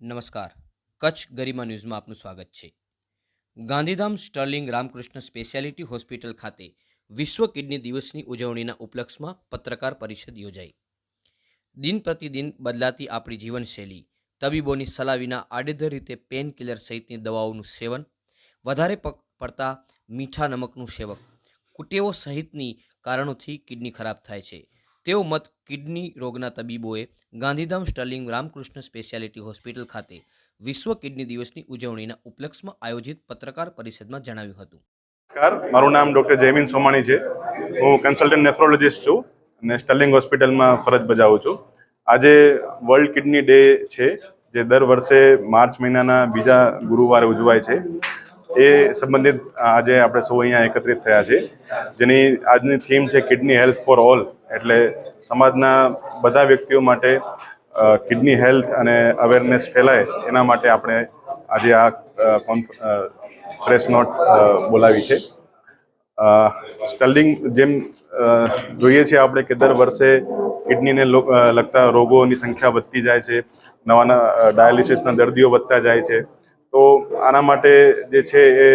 નમસ્કાર. કચ્છ ગરિમા ન્યૂઝમાં આપનું સ્વાગત છે. Gandhidham Sterling Ramakrishna speciality hospital ખાતે વિશ્વ કિડની દિવસની ઉજવણીના ઉપલક્ષમાં પત્રકાર પરિષદ યોજાઈ. દિન પ્રતિદિન બદલાતી આપણી જીવનશૈલી, તબીબોની સલાહ વિના આડેધર રીતે પેન કિલર સહિતની દવાઓનું સેવન, વધારે પડતા મીઠા નમકનું સેવક કુટેવો સહિતની કારણોથી કિડની ખરાબ થાય છે. તેવો મત કિડની રોગના તબીબોએ Gandhidham Sterling Ramakrishna speciality hospital ખાતે વિશ્વ કિડની દિવસની ઉજવણીના ઉપલક્ષમાં આયોજિત પત્રકાર પરિષદમાં જણાવ્યું હતું. નમસ્કાર. મારું નામ ડૉક્ટર જયમીન સોમાણી છે. હું કન્સલ્ટન્ટ નેફ્રોલોજિસ્ટ છું અને સ્ટર્લિંગ હોસ્પિટલમાં ફરજ બજાવું છું. આજે વર્લ્ડ કિડની ડે છે, જે દર વર્ષે માર્ચ મહિનાના બીજા ગુરુવારે ઉજવાય છે. એ સંબંધિત આજે આપણે સૌ અહીંયા એકત્રિત થયા છે. જેની આજની થીમ છે કિડની હેલ્થ ફોર ઓલ. એટલે સમાજના બધા વ્યક્તિઓ માટે કિડની હેલ્થ અને અવેરનેસ ફેલાય, એના માટે આપણે આજે આ પ્રેસ નોટ બોલાવી છે. સ્ટલ્ડિંગ જેમ જોઈએ છીએ આપણે કે દર વર્ષે કિડનીને લગતા રોગોની સંખ્યા વધતી જાય છે નવા ડાયાલિસિસના દર્દીઓ વધતા જાય છે. તો આના માટે જે છે એ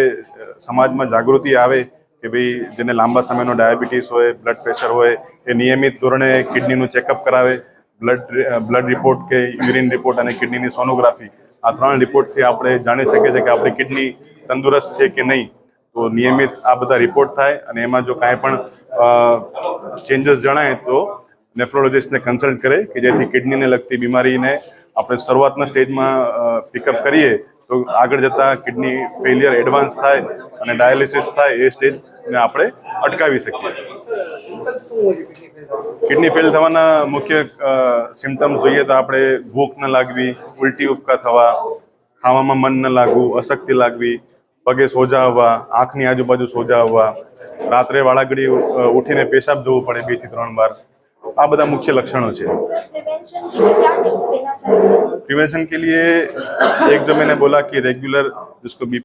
સમાજમાં જાગૃતિ આવે કે ભાઈ જેને લાંબા સમયનો ડાયાબિટીસ હોય બ્લડ પ્રેશર હોય, એ નિયમિત ધોરણે કિડનીનું ચેકઅપ કરાવે. બ્લડ બ્લડ રિપોર્ટ કે યુરિન રિપોર્ટ અને કિડનીની સોનોગ્રાફી આ ત્રણ રિપોર્ટથી આપણે જાણી શકીએ છીએ કે આપણી કિડની તંદુરસ્ત છે કે નહીં. તો નિયમિત આ બધા રિપોર્ટ થાય અને એમાં જો કાંઈ પણ ચેન્જીસ જણાય તો નેફ્રોલોજિસ્ટને કન્સલ્ટ કરે કે જેથી કિડનીને લગતી બીમારીને આપણે શરૂઆતના સ્ટેજમાં પિકઅપ કરીએ તો આગળ જતા કિડની ફેલિયર એડવાન્સ થાય અને ડાયાલિસિસ થાય એ સ્ટેજને આપણે અટકાવી શકીએ. કિડની ફેલ થવાના મુખ્ય સિમ્ટમ્સ જોઈએ તો આપણે ભૂખ ન લાગવી, ઉલટી ઉપકા થવા, ખાવામાં મન ન લાગવું, અશક્તિ લાગવી, પગે સોજા આવવા, આંખની આજુબાજુ સોજા આવવા, રાત્રે વાળાગડી ઉઠીને પેશાબ જવું પડે બેથી ત્રણ વાર. આ બધા મુખ્ય લક્ષણો છે प्रिवेंशन के लिए क्या टिप्स देना चाहिए प्रिवेंशन के लिए एक जो मैंने बोला कि रेगुलर जिसको बी